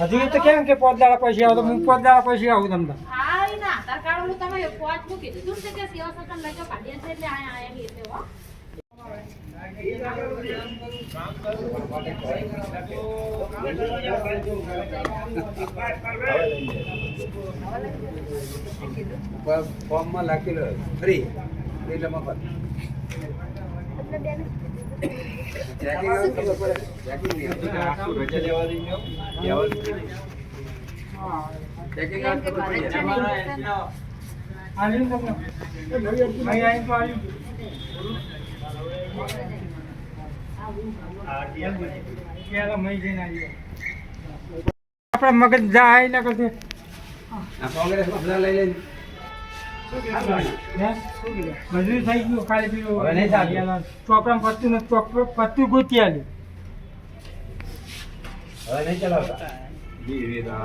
હજુ તો કેમ કે પોત દાડા પૈસા આવો તો હું પોત દાડા પૈસા આવું તમને. પોચ ફોર્મમાં લખેલું ફ્રી. એટલે મફત ચેકિંગ તો ખબર પડે. ચેકિંગ નહીં આવતું. આખું રજા લેવાની ને લેવાનું નહીં. ચેકિંગ આવે તો ખબર પડી જાય. આલ્યું તમને અહીં આવીને તો આલ્યું. પેલા મહી જઈને આલ્યું. આપણા મગજ જાય ના કોંગ્રેસમાં બધા લઈ લઈને મજૂરી થઈ ગયું ખાલી પેલું ચોપડા. પત્તું ને પત્તું ગોતી આલ્યું હવે નહીં ચલાવતા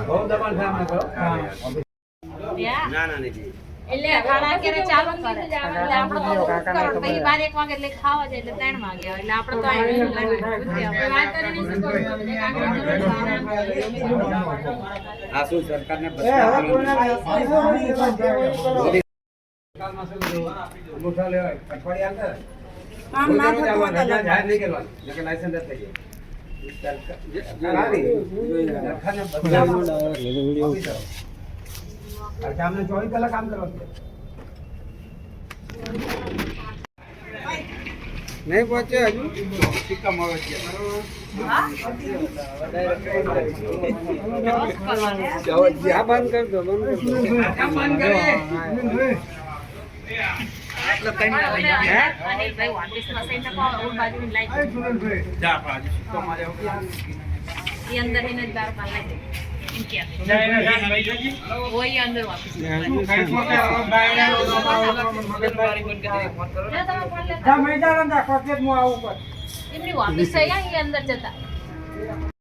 બહુ દબાણ. હા. ત્યાં ના ના નહીં એટલે ખાડા ક્યારે ચાલુ કરે એટલે આપણે? પછી બાર એક વાગે એટલે ખાવા જાય એટલે ત્રણ વાગે એટલે આપણે તો છે. આ શું સરકારને અંગૂઠા લેવાય, અઠવાડિયે અંદર. કોઈ દાડો ચાલવાનું, જાહેર નહીં કરવાની. લાયસન્સ થઈ જાય. ચોવીસ કલાક કામ નહીં પહોંચ્યો હજુ? સિક્કા મળે છે જ્યાં બંધ કરી દો બંધ કર એમની વાપીસ થઈ અંદર જતા.